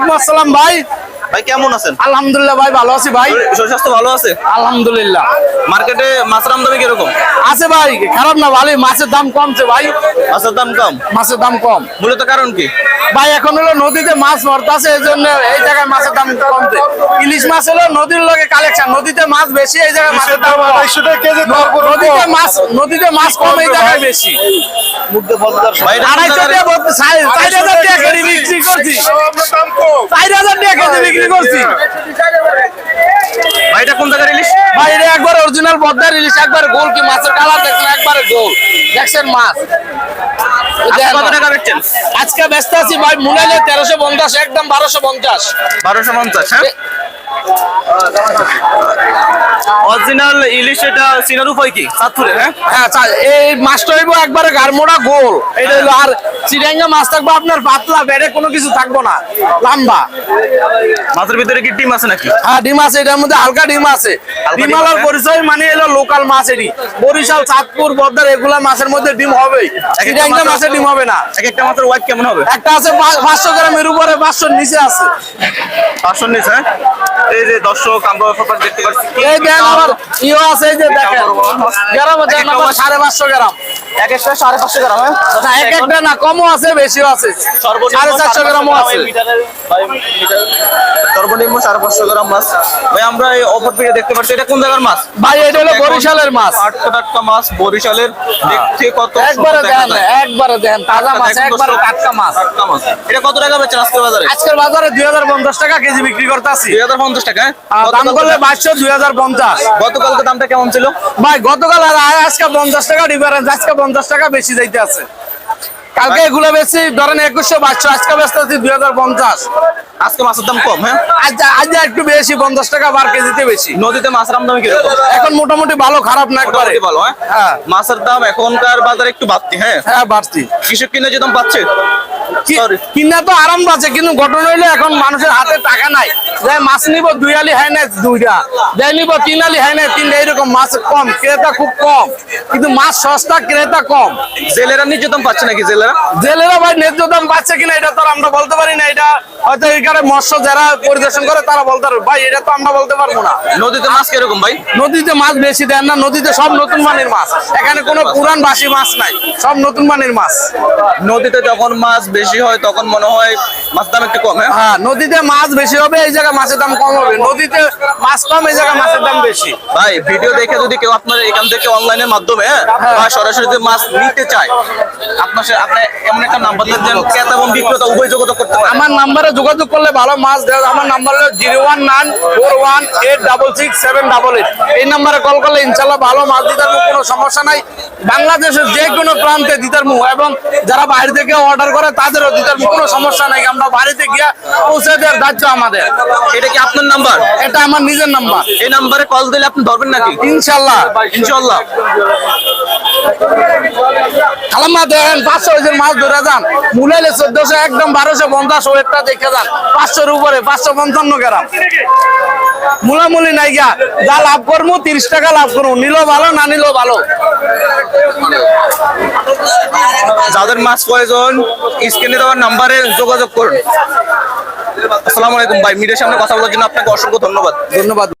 ওয়ালাইকুম আসসালাম ভাই। ভাই কেমন আছেন? আলহামদুলিল্লাহ ভাই ভালো আছি ভাই। শরীর স্বাস্থ্য ভালো আছে? আলহামদুলিল্লাহ। মার্কেটে মাছের আমদানি কীরকম? আছে ভাই খারাপ না ভালোই মাছের দাম কমছে ভাই। মাছের দাম কম? মাছের দাম কম। মূলত কারণ কি? ভাই এখন হলো নদীতে মাছ মরতাছে এই জন্য এই জায়গায় মাছের দাম কমছে। ইলিশ মাছ হলো নদীর লগে কালেকশন নদীতে মাছ বেশি এই জায়গায় মাছের দাম। নদীতে মাছ নদীতে মাছ কম এই জায়গায় বেশি আড়াইশো জায়গার- টাকা বলতে চার চার হাজার টাকা কেজি বিক্রি করছি চার হাজার টাকা কেজি বিক্রি করছি। ভাই এটা কোন জায়গার ইলিশ? ভাই এটা একবার অরিজিনাল বদ্দার ইলিশ একবার গোল কি মাছের কালার দেখছেন একবারে গোল। দেখছেন মাছ? আজকে কত টাকা বেচছেন? আজকে ব্যস্ত আছি ভাই মুলাইলে তেরোশো পঞ্চাশ একদম বারোশো পঞ্চাশ। বারোশো পঞ্চাশ হ্যাঁ? অরিজিনাল ইলিশ এটা সিনারু হয় কি? সাতপুরে হ্যাঁ? হ্যাঁ এই মাছটা হইব একবারে গারমোড়া গোল। এটা হইল আর চিরাঙ্গা মাছ থাকব আপনার পাতলা বেড়ে কোনো কিছু থাকব না লম্বা। মাছের ভিতরে কি ডিম আছে নাকি? হ্যাঁ ডিম আছে এটার মধ্যে হালকা ডিম আছে। ডিমালার পরিচয় মানে এলো লোকাল মাছ এটি। বরিশাল চাঁদপুর বদ্দার এগুলা মাছের মধ্যে ডিম একটা চিরাঙ্গা মাছের- ডিম হবে না। এক একটা মাছের ওয়েট কেমন হবে? একটা আছে পাঁচশো গ্রামের উপরে পাঁচশোর নিচে আছে। পাঁচশো নিচে হ্যাঁ? এই যে দর্শক আমরা দেখতে পাচ্ছি। এই দেন আবার ইও আছে যে দেখেন। গ্রাম সাড়ে পাঁচশো গ্রাম। এক একটা সাড়ে পাঁচশো গ্রাম হ্যাঁ? না, এক একটা না কমও আছে বেশিও আছে। সাড়ে চারশো গ্রামও আছে। সর্বনিম্ন সাড়ে পাঁচশো গ্রাম মাছ। ভাই আমরা এই অপর দিকে দেখতে পাচ্ছি এটা কোন জায়গার মাছ? ভাই এটা হলো বরিশালের মাছ। আটটা টাটকা মাছ বরিশালের দেখতে কত একবারে দেন একবারে দেন তাজা মাছ একবারে টাটকা মাছ। টাটকা মাছ। এটা কত টাকা বেচছেন আজকের বাজারে? আজকের বাজারে দুই হাজার পঞ্চাশ টাকা কেজি বিক্রি করতে আছি দুই হাজার পঞ্চাশ টাকা হ্যাঁ? দাম গতকালকে- করলে বাইশশো দুই হাজার পঞ্চাশ। গতকালকে দামটা কেমন ছিল? ভাই গতকাল আর আজকে পঞ্চাশ টাকা ডিফারেন্স আজকে পঞ্চাশ টাকা বেশি যাইতে আছে। কালকে এগুলো বেশি, ধরেন একুশশো বাইশশো, আজকে ব্যস্ত আছি দুই হাজার পঞ্চাশ। আজকে মাছের দাম কম হ্যাঁ? আজ আজ একটু বেশি পঞ্চাশ টাকা বার কেজিতে বেশি। নদীতে মাছের আমদানি কীরকম? এখন মোটামুটি ভালো খারাপ না একবারে। ভালো হ্যাঁ? হ্যাঁ। মাছের দাম এখনকার বাজারে একটু বাড়তি হ্যাঁ? হ্যাঁ বাড়তি। কৃষক কিনে যে দাম পাচ্ছে? কিনা তো আরাম পাচ্ছে কিন্তু ঘটনা হইলে এখন মানুষের হাতে টাকা নাই। যে মাছ নিব দুই আলি হয় না দুইটা। যে নিব তিন আলি হয় না তিনটা এরকম মাছ কম ক্রেতা খুব কম। কিন্তু মাছ সস্তা ক্রেতা কম। জেলেরা নিজে দাম পাচ্ছে নাকি জেলেরা? জেলেরা ভাই ন্যায্য দাম পাচ্ছে কিনা এটা তো আমরা বলতে পারি না এটা হয়তো এখানে মৎস্য যারা পরিদর্শন করে তারা বলতে পারবে ভাই এটা তো আমরা বলতে পারব না। নদীতে মাছ কীরকম ভাই? নদীতে মাছ বেশি দেন না নদীতে সব নতুন মানের মাছ। এখানে কোনো পুরান বাসি মাছ নাই সব নতুন মানের মাছ। নদীতে যখন মাছ বেশি হয় তখন মনে হয় মাছ দাম একটু কম হ্যাঁ? হ্যাঁ নদীতে মাছ বেশি হবে এই জায়গায় মাছের দাম কম হবে। নদীতে মাছ কম এই জায়গায় মাছের দাম বেশি। ভাই ভিডিও দেখে যদি কেউ আপনার এখান থেকে অনলাইনের মাধ্যমে হ্যাঁ, বা সরাসরি যদি মাছ নিতে চায় আপনার আপনি এমন একটা নাম্বার দেন ক্রেতা এবং বিক্রেতা উভয় যোগাযোগ করতে আমার নাম্বারে যোগাযোগ করলে ভালো মাছ দেওয়া আমার নাম্বার হলো zero one nine four one eight double six seven double eight. এই নাম্বারে কল করলে ইনশাল্লাহ ভালো মাছ মুখ কোনো সমস্যা নাই। বাংলাদেশের যে কোনো প্রান্তে দিতার মুখ এবং যারা বাইরে থেকে অর্ডার করে তাদেরও মুখ কোনো সমস্যা নাই। আমরা বাড়িতে গিয়ে পৌঁছে দেওয়ার দায়িত্ব আমাদের। এটা কি আপনার নাম্বার এটা আমার নিজের নাম্বার এই নাম্বারে কল দিলে আপনি ধরবেন নাকি? ইনশাল্লাহ। ইনশাল্লাহ। খালাম্মা দেখেন পাঁচশো ওই মাছ ধরে যান। মুলাইলে চোদ্দশো একদম বারোশো পঞ্চাশ ওয়েটটা দেখে যান। পাঁচশোর উপরে পাঁচশো পঞ্চান্ন গ্রাম। মুলামুলি নাই গিয়া যা লাভ করব তিরিশ টাকা লাভ করব নিলেও ভালো না নিলেও ভালো? যাদের মাছ প্রয়োজন স্ক্রিনে দেওয়ার নাম্বারে যোগাযোগ করুন। আসসালামু আলাইকুম ভাই মিডিয়ার সামনে কথা বলার জন্য আপনাকে অসংখ্য ধন্যবাদ। ধন্যবাদ।